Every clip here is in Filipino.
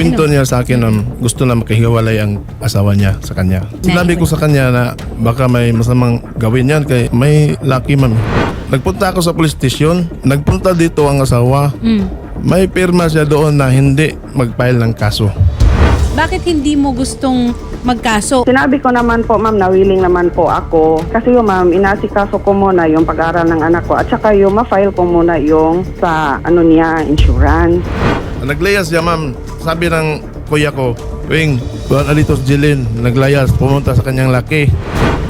Kwento niya sa akin na gusto na makahiwalay ang asawa niya sa kanya. Sinabi ko sa kanya na baka may masamang gawin yan kay may lucky ma'am. Nagpunta ako sa police station, nagpunta dito ang asawa. Mm. May pirma siya doon na hindi mag-file ng kaso. Bakit hindi mo gustong magkaso? Sinabi ko naman po, ma'am, na willing naman po ako. Kasi yung ma'am, inasikaso ko muna yung pag-aaral ng anak ko at saka yung ma-file ko muna yung sa ano niya, insurance. Naglayas siya ma'am. Sabi ng kuya ko, Wing, buwan alito si Jilin, naglayas, pumunta sa kanyang laki.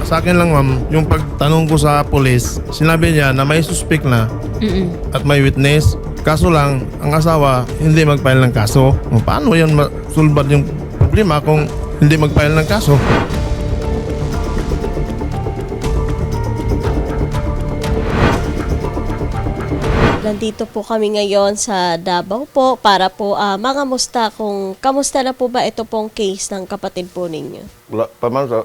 Sa akin lang ma'am, yung pagtanong ko sa polis, sinabi niya na may suspect na Mm-mm. at may witness. Kaso lang, ang asawa hindi mag-file ng kaso. Paano yan masulbad yung problema kung hindi mag-file ng kaso? Nandito po kami ngayon sa Davao po para po ah, mangamusta kung kamusta na po ba ito pong case ng kapatid po ninyo. Wala pa ma'am, sa,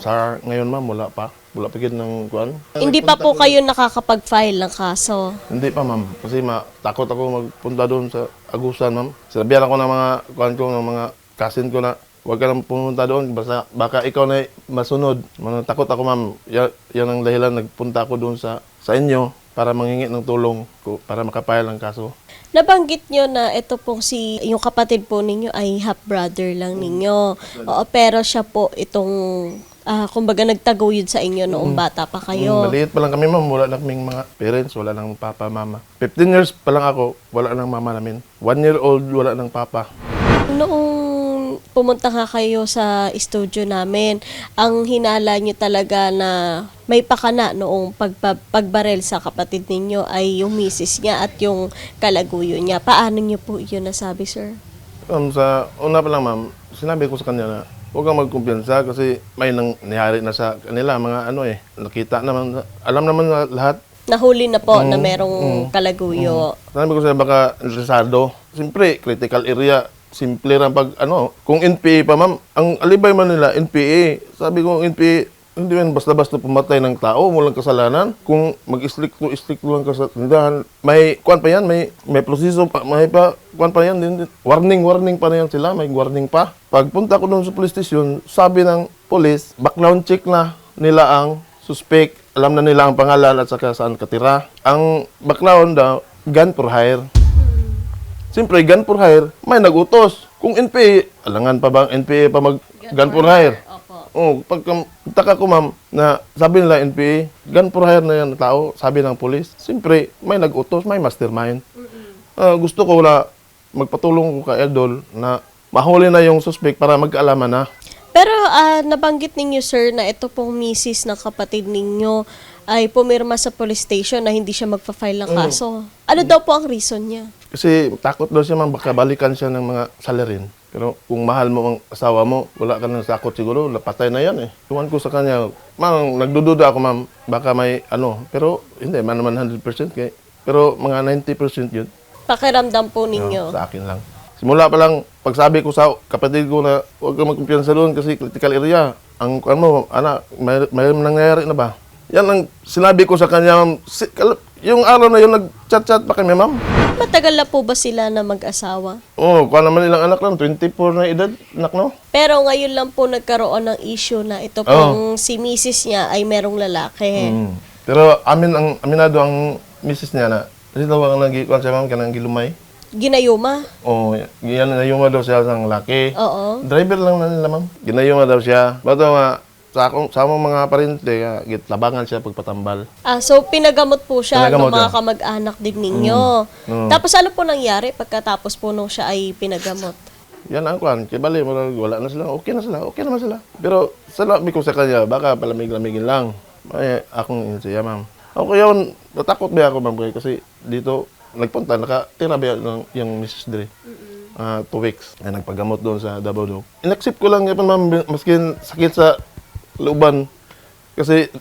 sa ngayon ma'am, wala pa. Wala pa gid ng kuan. Hindi pa po kayo nakakapag-file ng kaso. Hindi pa ma'am, kasi ma takot ako magpunta doon sa Agusan ma'am. Sinabihan ako ng mga kuan ko, ng mga cousin ko na huwag ka nang pumunta doon, basta baka ikaw na masunod. Mga takot ako ma'am, yan, yan ang dahilan nagpunta ako doon sa sa inyo para mangingi ng tulong ko para makapayal ang kaso. Nabanggit nyo na ito pong si, yung kapatid po ninyo ay half-brother lang ninyo. Oo, pero siya po itong, ah, kumbaga nagtaguyod sa inyo noong bata pa Mm, kayo. maliit pa lang kami ma'am, wala na kaming mga parents, wala nang papa, mama. 15 years pa lang ako, wala nang mama namin. One year old, wala nang papa. Noong pumunta nga kayo sa studio namin, ang hinala nyo talaga na may pakana noong pagpa, pagbarel sa kapatid ninyo ay yung misis niya at yung kalaguyo niya. Paano nyo po yun nasabi, sir? Um, sa una pa lang ma'am, sinabi ko sa kanya na huwag kang magkumpiyansa kasi may nang nangyari na sa kanila, mga ano eh. Nakita naman, alam naman na lahat. Nahuli na po na merong kalaguyo. Sinabi ko sa baka interesado. Siyempre, critical area. Simple lang pag ano, kung NPA pa ma'am, ang alibay man nila, NPA. Sabi ko, NPA, hindi man basta-basta pumatay ng tao, walang kasalanan. Kung mag-strict to strict lang ka sa tindahan, may, kuan pa yan, may, may proseso pa, may pa, kuan pa yan, din, din. warning, warning pa na yan sila, may warning pa. Pagpunta ko doon sa police station, sabi ng police, background check na nila ang suspect, alam na nila ang pangalan at saka saan katira. Ang background daw, gun for hire. Siyempre, gun for hire, may nagutos. Kung NPA, alangan pa bang NPA pa mag gun for hire? Oh, pag taka ko ma'am na sabi nila NPA, gun for hire na yan tao, sabi ng police. Siyempre, may nagutos, may mastermind. Ah, gusto ko na magpatulong ko kay Idol na mahuli na yung suspect para magkaalaman na. Pero ah, nabanggit ninyo, sir, na ito pong misis ng kapatid ninyo ay pumirma sa police station na hindi siya magpa-file ng kaso. Ano daw po ang reason niya? Kasi takot daw siya ma'am, baka balikan siya ng mga salarin. Pero kung mahal mo ang asawa mo, wala ka ng sakot siguro, napatay na yan eh. Iwan ko sa kanya, ma'am, nagdududa ako ma'am, baka may ano, pero hindi, man naman 100% kay, pero mga 90% yun, Pakiramdam po no, ninyo. sa akin lang. Simula pa lang, pagsabi ko sa kapatid ko na huwag ka magkumpiyansa doon kasi critical area. Ang ano, anak, may, may nangyayari na ba? Yan ang sinabi ko sa kanya, ma'am. Si, yung araw na yun, nag-chat-chat pa kami, ma'am. Matagal na po ba sila na mag-asawa? Oo, oh, kuha naman nilang anak lang, 24 na edad, anak no? Pero ngayon lang po nagkaroon ng issue na ito pong si misis niya ay merong lalaki. Mm. Pero amin ang aminado ang misis niya na kasi daw ang kuan siya ma'am kanang gilumay. Ginayuma? Oh, giyan na yung daw siya sang laki. Oo. Driver lang na nila ma'am. Ginayuma daw siya. Bato nga sa akong sa among mga parente nga gitlabangan siya pagpatambal. Ah, so pinagamot po siya Pinagamot ng mga siya. kamag-anak din ninyo. Mm. Tapos ano po nangyari pagkatapos po nung siya ay pinagamot? Yan ang kuan, kay bali murag wala na sila. Okay na sila, okay naman sila. Pero salabi ko sa kanya, baka palamig-lamigin lang. Ay, akong siya ma'am. Ako yun, natakot ba ako ma'am kasi dito nagpunta, nakatira ba yung, yung Mrs. Dre? Ah, two weeks. Ay, nagpagamot doon sa Davao Dog. Inaccept ko lang yun ma'am, maskin sakit sa looban. Kasi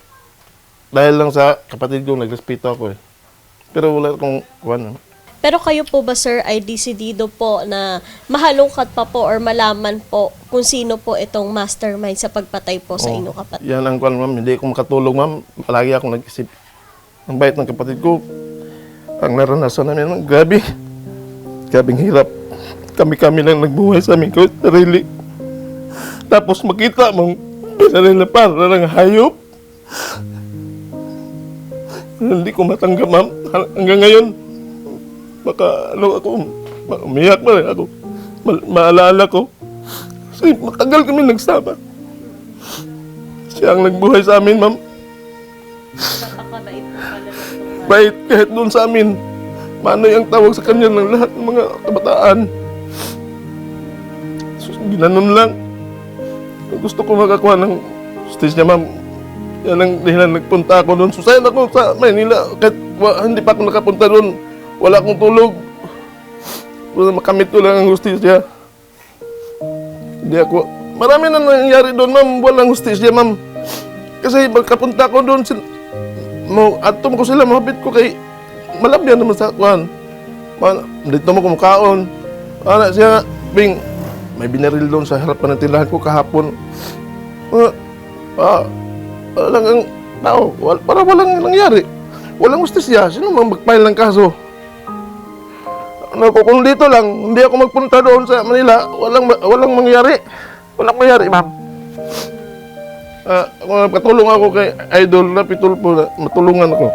dahil lang sa kapatid ko, nagrespeto ako eh. Pero wala akong kuan. Pero kayo po ba sir ay desidido po na mahalungkat pa po or malaman po kung sino po itong mastermind sa pagpatay po sa inyong kapatid? Yan ang kuan ma'am, hindi ako makatulog ma'am. Palagi akong nag-isip. Ang bait ng kapatid ko. Ang naranasan namin, grabe. Grabing hirap. kami-kami lang nagbuhay sa amin kahit sarili. Tapos makita mong pinarila para lang hayop. Hindi ko matanggap, ma'am. Hanggang ngayon, baka ano ako, umiyak pa rin ako. Ma- maalala ko. Kasi matagal kami nagsama. Siya ang nagbuhay sa amin, ma'am. Ng Bait kahit doon sa amin. Manoy ang tawag sa kanya ng lahat ng mga kabataan. So, ginanon lang. Gusto ko makakuha ng stage niya, ma'am. Yan ang dahilan nagpunta ako doon. Susayan ako sa Maynila. Kahit wa, hindi pa ako nakapunta doon. Wala akong tulog. Wala makamit ko lang ang justisya. Hindi ako... Marami na nangyayari doon, ma'am. Walang justisya, ma'am. Kasi pagkapunta ko doon, sin- mo atom ko sila mahapit ko kay malabyan naman sa kuan. Man, dito mo kumakaon. Ana siya bing may binaril doon sa harapan ng tindahan ko kahapon. Ah, ah, walang ang tao, wal, para walang nangyari. Walang ustisya. Sino mang mag-file ng kaso? Ano ko, kung dito lang, hindi ako magpunta doon sa Manila, walang walang mangyari. Walang mangyari, ma'am. Ah, kung katulong ako kay Idol Rapitul po, na matulungan ako.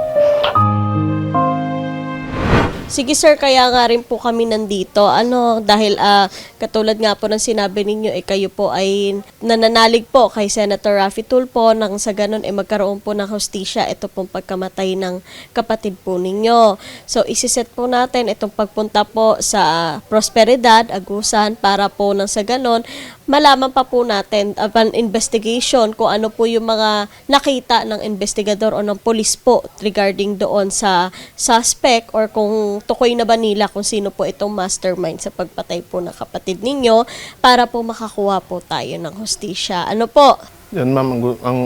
Sige sir, kaya nga rin po kami nandito. Ano, dahil ah, katulad nga po ng sinabi ninyo, eh, kayo po ay nananalig po kay Senator Raffy Tulfo nang sa ganun eh magkaroon po ng hostisya ito pong pagkamatay ng kapatid po ninyo. So isiset po natin itong pagpunta po sa Prosperidad, Agusan para po nang sa ganun malaman pa po natin upon investigation kung ano po yung mga nakita ng investigador o ng polis po regarding doon sa suspect or kung tukoy na ba nila kung sino po itong mastermind sa pagpatay po ng kapatid ninyo para po makakuha po tayo ng hostisya. Ano po? Yan ma'am, ang, ang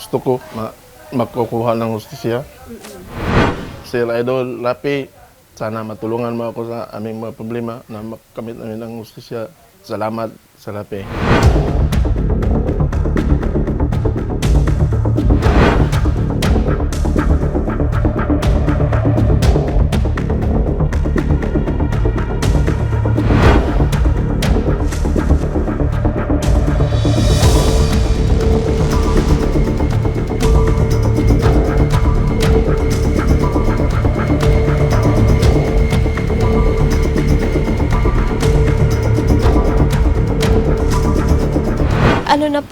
gusto ko, ma- makukuha ng justisya. Sir Idol Rapi, sana matulungan mo ako sa aming mga problema na makamit namin ng justisya. Salamat sa Rapi.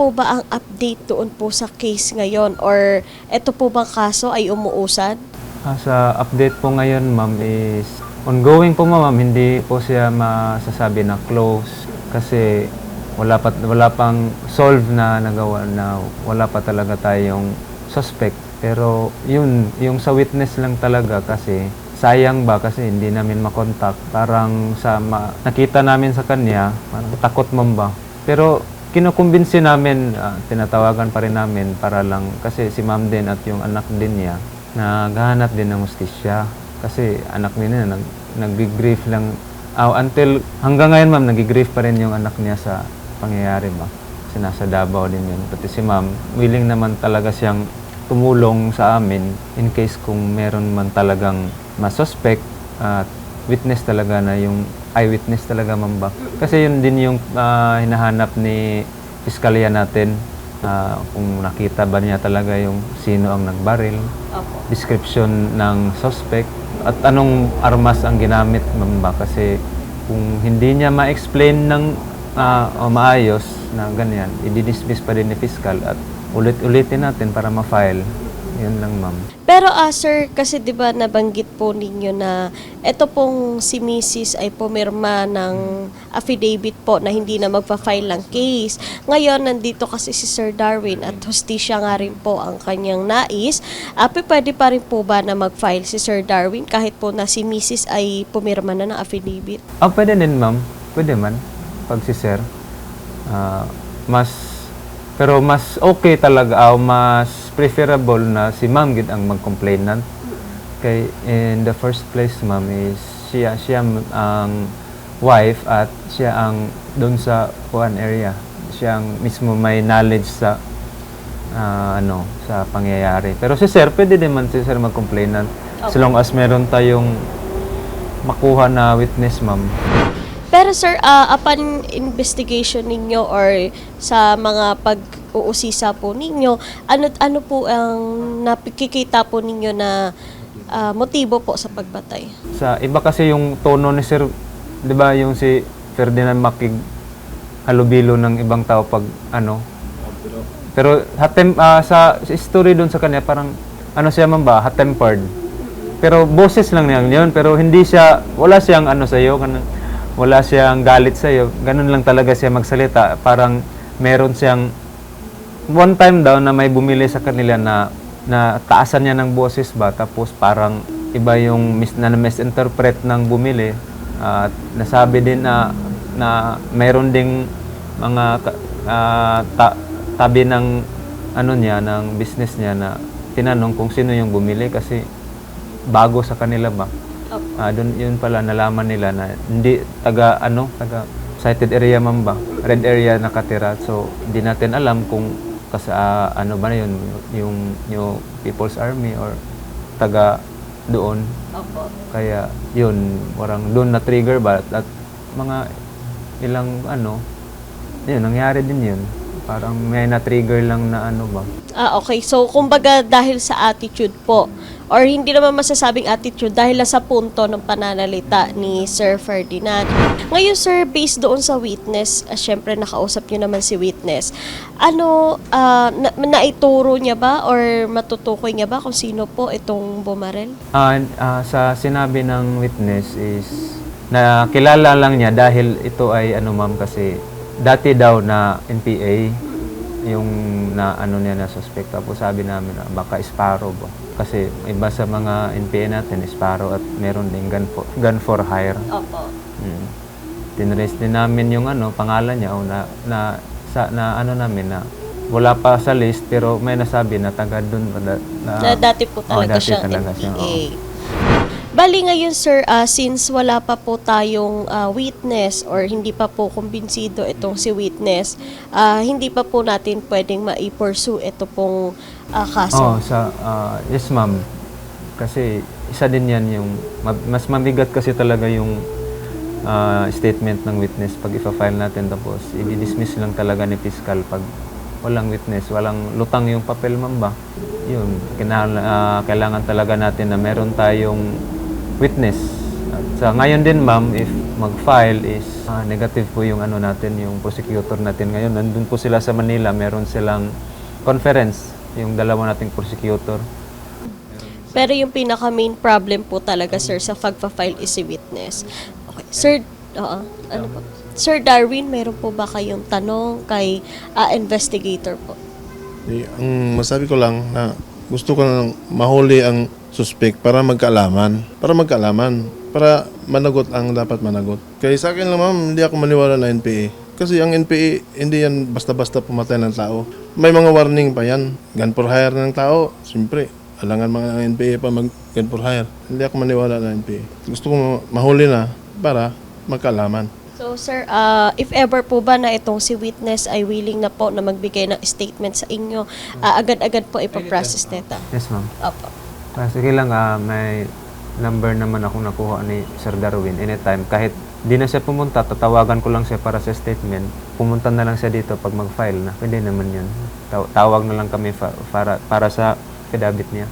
Po ba ang update doon po sa case ngayon or ito po bang kaso ay umuusad? Ah, sa update po ngayon, ma'am, is ongoing po, ma'am. Hindi po siya masasabi na close kasi wala pa wala pang solve na nagawa na wala pa talaga tayong suspect. Pero yun, yung sa witness lang talaga kasi sayang ba kasi hindi namin makontak. Parang sa ma- nakita namin sa kanya, parang takot man ba. Pero kinukumbinsi namin, ah, tinatawagan pa rin namin para lang, kasi si ma'am din at yung anak din niya, naghahanap din ng justisya. Kasi anak niya, nag, nag-grief lang. Ah, until, hanggang ngayon ma'am, nag-grief pa rin yung anak niya sa pangyayari ba. Kasi nasa Davao din yun. Pati si ma'am, willing naman talaga siyang tumulong sa amin in case kung meron man talagang masuspect at witness talaga na yung eyewitness talaga ma'am ba. Kasi yun din yung ah, hinahanap ni piskalya natin ah, kung nakita ba niya talaga yung sino ang nagbaril, Opo. description ng suspect at anong armas ang ginamit ma'am ba. Kasi kung hindi niya ma-explain ng ah, o maayos na ganyan, i-dismiss pa din ni piskal at ulit-ulitin natin para ma-file. Yun lang ma'am. Pero ah sir, kasi 'di ba nabanggit po ninyo na ito pong si Mrs. ay pumirma ng affidavit po na hindi na magpa-file ng case. Ngayon nandito kasi si Sir Darwin at hostisya nga rin po ang kanyang nais. Ah, pe- pwede pa rin po ba na mag-file si Sir Darwin kahit po na si Mrs. ay pumirma na ng affidavit? Ah, pwede din, ma'am. Pwede man. Pag si sir. Ah, mas, pero mas okay talaga, ah, mas preferable na si ma'am gid ang mag-complainant. Kay in the first place, ma'am, is siya, siya ang wife at siya ang doon sa kuan area. Siya ang mismo may knowledge sa ah, ano sa pangyayari. Pero si sir, pwede din man si sir mag-complainant. So long as meron tayong makuha na witness, ma'am. Pero sir, ah, upon investigation ninyo or sa mga pag-uusisa po ninyo, ano ano po ang napikikita po ninyo na ah, motibo po sa pagbatay? Sa iba kasi yung tono ni Sir, 'di ba, yung si Ferdinand Makig halubilo ng ibang tao pag ano. Pero hatem ah, sa, story doon sa kanya parang ano siya man ba, hot-tempered. Pero boses lang niya yun, pero hindi siya wala siyang ano sa iyo, wala siyang galit sa iyo. Ganun lang talaga siya magsalita. Parang meron siyang one time daw na may bumili sa kanila na na taasan niya ng boses ba tapos parang iba yung mis, na misinterpret ng bumili at nasabi din na na mayroon ding mga ah, ta- tabi ng ano niya ng business niya na tinanong kung sino yung bumili kasi bago sa kanila ba Ah, dun yun pala nalaman nila na hindi taga ano taga sighted area man ba? Red area nakatira. So hindi natin alam kung kas ah, ano ba na yun yung yung People's Army or taga doon. Opo. kaya yun warang doon na trigger ba? At mga ilang ano yun nangyari din yun. Parang may na trigger lang na ano ba? Ah, okay. So, kumbaga dahil sa attitude po, or hindi naman masasabing attitude, dahil sa punto ng pananalita ni Sir Ferdinand. Ngayon, sir, based doon sa witness, uh, syempre nakausap niyo naman si witness, ano, ah, na, naituro niya ba or matutukoy niya ba kung sino po itong bumarel? Ah, ah, sa sinabi ng witness is na kilala lang niya dahil ito ay ano ma'am kasi dati daw na NPA yung na ano niya na suspect tapos sabi namin na baka Sparrow ba kasi iba sa mga NPA natin Sparrow at meron din gun for, gun for hire Opo. mm. tinrace din namin yung ano pangalan niya o na, na sa na ano namin na wala pa sa list pero may nasabi na taga doon na, na, Na dati po Oo, talaga dati siyang talaga siya, NPA. Bali ngayon sir, ah, since wala pa po tayong ah, witness or hindi pa po kumbinsido itong si witness, ah, hindi pa po natin pwedeng ma-pursue ito pong Oh, kaso. sa ah, yes ma'am. Kasi isa din 'yan yung ma- mas mabigat kasi talaga yung ah, statement ng witness pag ifa-file natin tapos i-dismiss lang talaga ni fiscal pag walang witness, walang lutang yung papel ma'am ba. Yun, kinahal- ah, kailangan talaga natin na meron tayong witness. At sa ngayon din ma'am, if mag-file is ah, negative po yung ano natin, yung prosecutor natin ngayon. Nandun po sila sa Manila, meron silang conference, yung dalawa nating prosecutor. Pero yung pinaka main problem po talaga sir sa pagpa-file is si witness. Okay. Sir, oo, ano po? Sir Darwin, meron po ba kayong tanong kay ah, investigator po? Eh, ang masabi ko lang na gusto ko lang mahuli ang suspect para magkaalaman. Para magkaalaman. Para managot ang dapat managot. Kaya sa akin lang ma'am, hindi ako maniwala na NPA. Kasi ang NPA, hindi yan basta-basta pumatay ng tao. May mga warning pa yan. Gun for hire ng tao, siyempre. Alangan mga NPA pa mag gun for hire. Hindi ako maniwala na NPA. Gusto ko ma- mahuli na para magkaalaman. So sir, ah, if ever po ba na itong si witness ay willing na po na magbigay ng statement sa inyo, ah, agad-agad po ipaprocess nito. Yes ma'am. Opo. Ah, sige lang, ah, may number naman akong nakuha ni Sir Darwin anytime. Kahit di na siya pumunta, tatawagan ko lang siya para sa statement. Pumunta na lang siya dito pag mag-file na. Pwede naman yun. Taw- tawag na lang kami fa- para, para sa kedabit niya.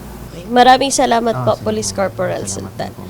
Maraming salamat Ah, po, sige Police po. Corporal Salamat Sultan. po.